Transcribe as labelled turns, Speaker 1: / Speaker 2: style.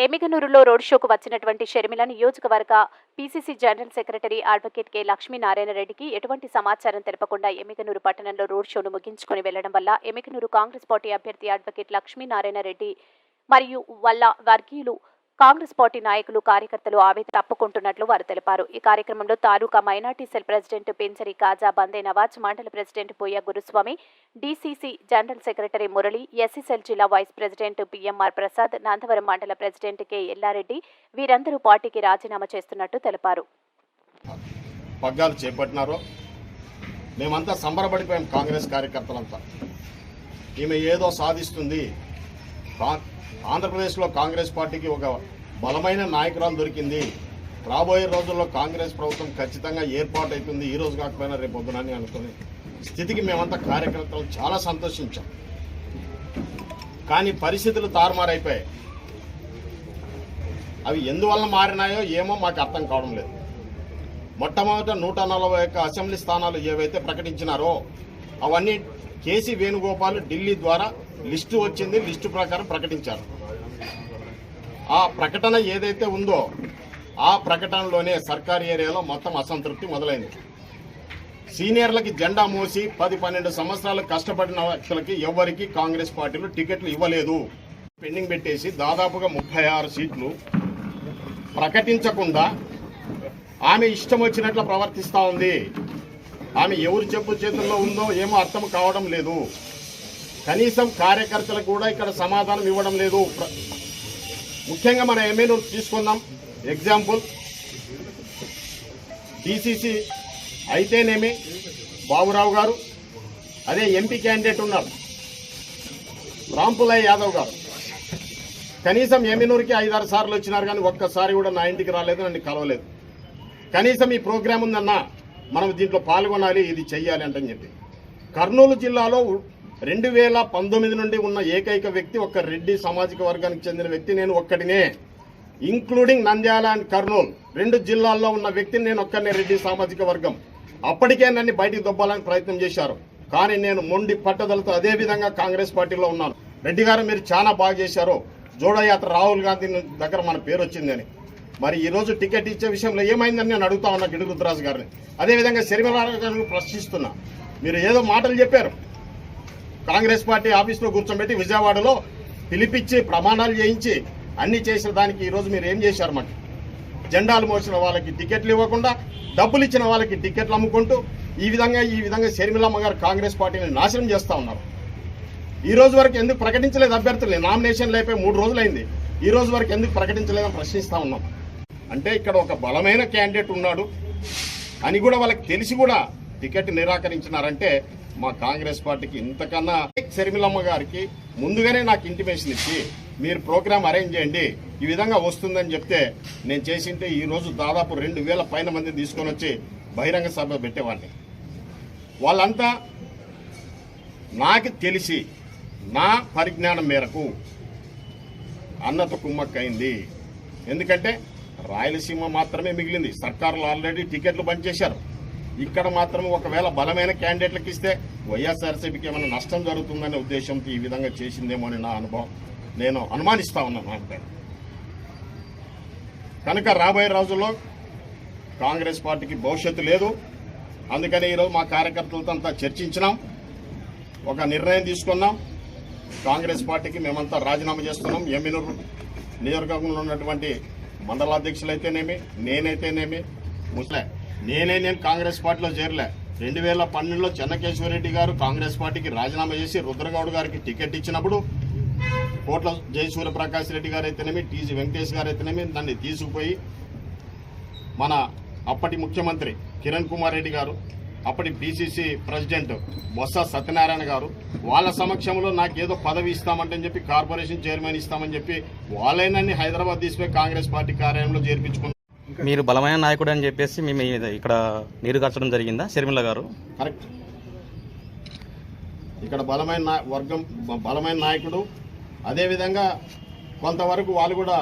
Speaker 1: ఎమిగనూరులో road షోకు వచ్చినటువంటి షర్మిల నియోజకవర్గ PCC general secretary advocate K Lakshminarayana రెడ్డికి ఎటువంటి సమాచారం తెలపకుండా ఎమిగనూరు పట్టణంలో రోడ్ షోను ముగించుకుని వెళ్ళడం వల్ల ఎమిగనూరు కాంగ్రెస్ పార్టీ అభ్యర్థి అడ్వకేట్ లక్ష్మీనారాయణ రెడ్డి మరియు వల్ల వర్గీయులు కాంగ్రెస్ పార్టీ నాయకులు కార్యకర్తలు ఆవేదన తప్పుకుంటున్నట్లు వారు తెలిపారు. ఈ కార్యక్రమంలో తాలూకా minority cell president Penchari Kaja Bande Nawaz మండల president Poyya Guruswamy DCC general secretary Murali SC cell జిల్లా vice president PMR Prasad Nandavaram మండల ప్రెసిడెంట్ కె ఎల్లారెడ్డి వీరందరూ పార్టీకి రాజీనామా చేస్తున్నట్టు తెలిపారు.
Speaker 2: పగ్గాలు మేమంతా సంబరపడిపోయాం కాంగ్రెస్ కార్యకర్తలంతా. ఈమె ఏదో సాధిస్తుంది ఆంధ్రప్రదేశ్లో కాంగ్రెస్ పార్టీకి ఒక బలమైన నాయకురాలు దొరికింది. రాబోయే రోజుల్లో కాంగ్రెస్ ప్రభుత్వం ఖచ్చితంగా ఏర్పాటు అవుతుంది ఈ రోజు కాకపోయినా రేపు పొద్దునని అనుకునే స్థితికి మేమంతా కార్యకర్తలు చాలా సంతోషించాం. కానీ పరిస్థితులు తారుమారైపోయాయి. అవి ఎందువల్ల మారినాయో ఏమో మాకు అర్థం కావడం లేదు. మొట్టమొదట నూట నలభై ఒక్క అసెంబ్లీ స్థానాలు ఏవైతే ప్రకటించినారో అవన్నీ కేసీ వేణుగోపాల్ ఢిల్లీ ద్వారా లిస్టు వచ్చింది లిస్టు ప్రకారం ప్రకటించారు. ఆ ప్రకటన ఏదైతే ఉందో ఆ ప్రకటనలోనే సర్కారీ ఏరియాలో మొత్తం అసంతృప్తి మొదలైంది. సీనియర్లకి జెండా మోసి పది పన్నెండు సంవత్సరాలు కష్టపడిన వ్యక్తులకి ఎవరికి కాంగ్రెస్ పార్టీలు టికెట్లు ఇవ్వలేదు. పెండింగ్ పెట్టేసి దాదాపుగా ముప్పై ఆరు సీట్లు ప్రకటించకుండా ఆమె ఇష్టం వచ్చినట్లు ప్రవర్తిస్తూ ఉంది. ఆమె ఎవరు చెప్పు చేతుల్లో ఉందో ఏమో అర్థం కావడం లేదు. కనీసం కార్యకర్తలకు కూడా ఇక్కడ సమాధానం ఇవ్వడం లేదు. ముఖ్యంగా మన ఎమ్మెల్యే తీసుకుందాం. ఎగ్జాంపుల్ డిసిసి అయితేనేమి? బాబురావు గారు. అదే ఎంపీ క్యాండిడేట్ ఉన్నారు. రాంపులయ్య యాదవ్ గారు. కనీసం ఎమ్మెనూరుకి ఐదారు సార్లు వచ్చినారు కానీ ఒక్కసారి కూడా నా ఇంటికి రాలేదు నన్ను కలవలేదు. కనీసం ఈ ప్రోగ్రాం ఉందన్నా మనం దీంట్లో పాల్గొనాలి ఇది చెయ్యాలి అంటని చెప్పి. కర్నూలు జిల్లాలో రెండు వేల పంతొమ్మిది నుండి ఉన్న ఏకైక వ్యక్తి ఒక రెడ్డి సామాజిక వర్గానికి చెందిన వ్యక్తి నేను ఒక్కడినే. ఇంక్లూడింగ్ నంద్యాల అండ్ కర్నూలు రెండు జిల్లాల్లో ఉన్న వ్యక్తిని నేను ఒక్కనే రెడ్డి సామాజిక వర్గం. అప్పటికే నన్ను బయటికి దొబ్బాలని ప్రయత్నం చేశారు. కానీ నేను మొండి పట్టుదలతో అదే విధంగా కాంగ్రెస్ పార్టీలో ఉన్నాను. రెడ్డి గారు మీరు చాలా బాగా చేశారు. జోడయాత్ర రాహుల్ గాంధీ దగ్గర మన పేరు వచ్చిందని. మరి ఈ రోజు టికెట్ ఇచ్చే విషయంలో ఏమైందని నేను అడుగుతా ఉన్నా గిడుగుద్రాజు గారిని. అదేవిధంగా శర్మిల గారిని ప్రశ్నిస్తున్నా. మీరు ఏదో మాటలు చెప్పారు. కాంగ్రెస్ పార్టీ ఆఫీస్లో కూర్చోబెట్టి విజయవాడలో పిలిపించి ప్రమాణాలు చేయించి అన్ని చేసిన దానికి ఈ రోజు మీరు ఏం చేశారు జెండాలు మోసిన వాళ్ళకి టికెట్లు ఇవ్వకుండా డబ్బులు ఇచ్చిన వాళ్ళకి టికెట్లు అమ్ముకుంటూ ఈ విధంగా ఈ విధంగా శర్మిలమ్మ గారు కాంగ్రెస్ పార్టీని నాశనం చేస్తా ఉన్నారు. ఈ రోజు వరకు ఎందుకు ప్రకటించలేదు అభ్యర్థుల్ని నామినేషన్ అయిపోయి మూడు రోజులైంది. ఈ రోజు వరకు ఎందుకు ప్రకటించలేదని ప్రశ్నిస్తా ఉన్నాం. అంటే ఇక్కడ ఒక బలమైన క్యాండిడేట్ ఉన్నాడు. అని కూడా వాళ్ళకి తెలిసి కూడా టికెట్ నిరాకరించినారంటే మా కాంగ్రెస్ పార్టీకి ఇంతకన్నా శర్మిలమ్మ గారికి ముందుగానే నాకు ఇంటిమేషన్ ఇచ్చి మీరు ప్రోగ్రామ్ అరేంజ్ చేయండి ఈ విధంగా వస్తుందని చెప్తే నేను చేసింటే ఈ రోజు దాదాపు రెండు వేల పైన మంది తీసుకొని వచ్చి బహిరంగ సభ పెట్టేవాడిని. వాళ్ళంతా నాకు తెలిసి నా పరిజ్ఞానం మేరకు అన్నత కుమ్మక్కైంది ఎందుకంటే రాయలసీమ మాత్రమే మిగిలింది. సర్కారులు ఆల్రెడీ టికెట్లు బంద్ చేశారు. ఇక్కడ మాత్రం ఒకవేళ బలమైన క్యాండిడేట్లకు ఇస్తే వైఎస్ఆర్సీపీకి ఏమైనా నష్టం జరుగుతుందనే ఉద్దేశంతో ఈ విధంగా చేసిందేమో అని నా అనుభవం. నేను అనుమానిస్తా ఉన్నాను అంతే కనుక రాబోయే రోజుల్లో కాంగ్రెస్ పార్టీకి భవిష్యత్తు లేదు. అందుకని ఈరోజు మా కార్యకర్తలతో అంతా చర్చించినాం. ఒక నిర్ణయం తీసుకున్నాం. కాంగ్రెస్ పార్టీకి మేమంతా రాజీనామా చేస్తున్నాం. ఎమ్మినూరు నియోజకవర్గంలో ఉన్నటువంటి మండలాధ్యక్షులైతేనేమి నేనైతేనేమి ముస్లే నేనే నేను కాంగ్రెస్ పార్టీలో చేరలే. రెండు వేల పన్నెండులో చెన్నకేశ్వరరెడ్డి గారు కాంగ్రెస్ పార్టీకి రాజీనామా చేసి రుద్రగౌడ్ గారికి టికెట్ ఇచ్చినప్పుడు కోట్ల జయసూర్య ప్రకాష్ రెడ్డి గారు అయితేనేమి టీజీ వెంకటేష్ గారు అయితేనేమి నన్ను తీసుకుపోయి మన అప్పటి ముఖ్యమంత్రి కిరణ్ కుమార్ రెడ్డి గారు అప్పటి బీసీసీ ప్రెసిడెంట్ బొత్స సత్యనారాయణ గారు వాళ్ళ సమక్షంలో నాకు ఏదో పదవి ఇస్తామంటే చెప్పి కార్పొరేషన్ చైర్మన్ ఇస్తామని చెప్పి వాళ్ళైనా హైదరాబాద్ తీసుకుపోయి కాంగ్రెస్ పార్టీ కార్యాలయంలో చేర్పించుకున్నారు.
Speaker 3: మీరు బలమైన నాయకుడు అని చెప్పేసి మేము ఇక్కడ నీరు కట్టడం జరిగిందా? షర్మిల గారు.
Speaker 2: కరెక్ట్. ఇక్కడ బలమైన వర్గం బలమైన నాయకుడు. అదేవిధంగా కొంతవరకు వాళ్ళు కూడా